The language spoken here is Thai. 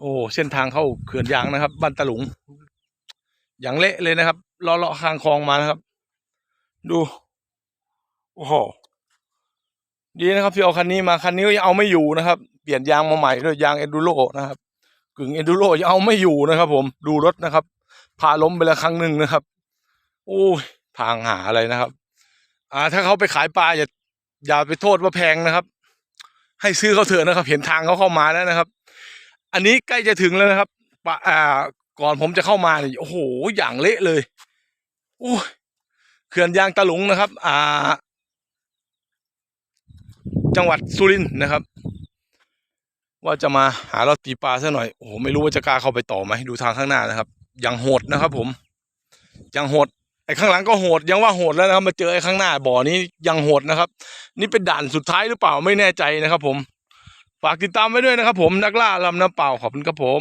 โอ้เส้นทางเข้าเขื่อนยางนะครับบ้านตะหลุง อย่างเละเลยนะครับเลาะเลาะข้างคลองมานะครับ ดูโอ้โหดีนะครับที่เอาคันนี้มาคันนี้ยังเอาไม่อยู่นะครับ เปลี่ยนยางมาใหม่ด้วยยางเอนดูโรนะครับกึ่งเอนดูโรยังเอาไม่อยู่นะครับ ผมดูรถนะครับพาล้มไปแล้วครั้งหนึ่งนะครับ โอ้ยทางหาอะไรนะครับ อ่า ถ้าเขาไปขายปลาอย่าอย่าไปโทษว่าแพงนะครับ ให้ซื้อเขาเถอะนะครับ เห็นทางเขาเข้ามาแล้วนะครับ อันนี้ใกล้จะถึงแล้วนะครับปะอ่า ก่อนผมจะเข้ามาเนี่ยโอ้โหอย่างเละเลยโอ้เขื่อนยางตะหลุงนะครับ อ่า จังหวัดสุรินทร์นะครับ ว่าจะมาหาเราตีปลาซะหน่อยโอ้โหไม่รู้ว่าจะกล้าเข้าไปต่อไหมดูทางข้างหน้านะครับยังโหดนะครับ ผมยังโหดไอ้ข้างหลังก็โหดยังว่าโหดแล้วนะครับมาเจอไอ้ข้างหน้าบ่อนี้ยังโหดนะครับ นี่เป็นด่านสุดท้ายหรือเปล่าไม่แน่ใจนะครับ ผม ฝากติดตามไว้ด้วยนะครับผมนักล่าลำน้ำเปล่าขอบคุณครับผม